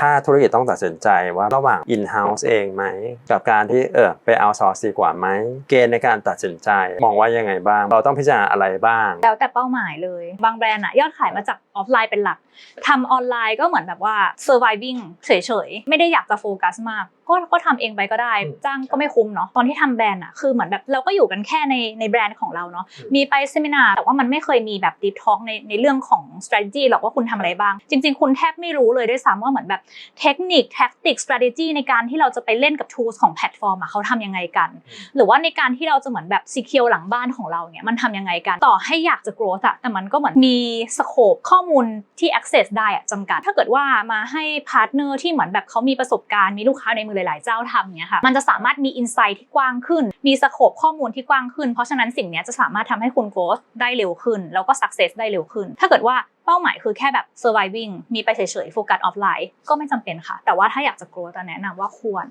ถ้าธุรกิจต้องตัดสินใจว่าระหว่าง in-house เองไหม กับการที่เออไป outsource ดีกว่าไหม เกณฑ์ในการตัดสินใจ มองว่ายังไงบ้าง เราต้องพิจารณาอะไรบ้าง แล้วแต่เป้าหมายเลย บางแบรนด์อะยอดขายมาจากออฟไลน์เป็นหลักทำออนไลน์ก็เหมือนแบบว่า surviving เฉยๆ ไม่ได้อยากจะโฟกัสมาก ก็ก็ทำเองไปก็ได้อืมจ้างก็ไม่คุ้มเนาะ ตอนที่ทำแบรนด์อะคือเหมือนแบบเราก็อยู่กันแค่ในในแบรนด์ของเราเนาะอืมมีไปเซมินาร์แต่ว่ามันไม่เคยมีแบบ deep talk ในในเรื่องของ strategy หรอกว่าคุณทำอะไรบ้าง จริง ๆ คุณแทบไม่รู้เลยด้วยซ้ำว่าเหมือนแบบเทคนิค tactic strategy ในการที่เราจะไปเล่นกับ tools ของแพลตฟอร์มอะเขาทำยังไงกัน หรือว่าในการที่เราจะเหมือนแบบ secure หลังบ้านของเราเนี่ยมันทำยังไงกัน ต่อให้อยากจะ growth อะแต่มันก็เหมือนมีสโคปข้อมูลที่ access ได้อะจำกัด ถ้าเกิดว่ามาให้พาร์ทเนอร์ที่เหมือนแบบเขามีประสบการณ์มีลูกค้าในมือหลายๆ เจ้าทำเนี่ยค่ะมันจะสามารถมี insight ที่กว้างขึ้น มีสโคปข้อมูลที่กว้างขึ้น เพราะฉะนั้นสิ่งเนี้ยจะสามารถทำให้คุณ growth ได้เร็วขึ้น แล้วก็ success ได้เร็วขึ้น ถ้าเกิดว่าเป้าหมายคือแค่แบบ surviving มีไปเฉยๆโฟกัสออฟไลน์ก็ไม่จำเป็นค่ะ แต่ว่าถ้าอยากจะ growth จะแนะนำว่าควร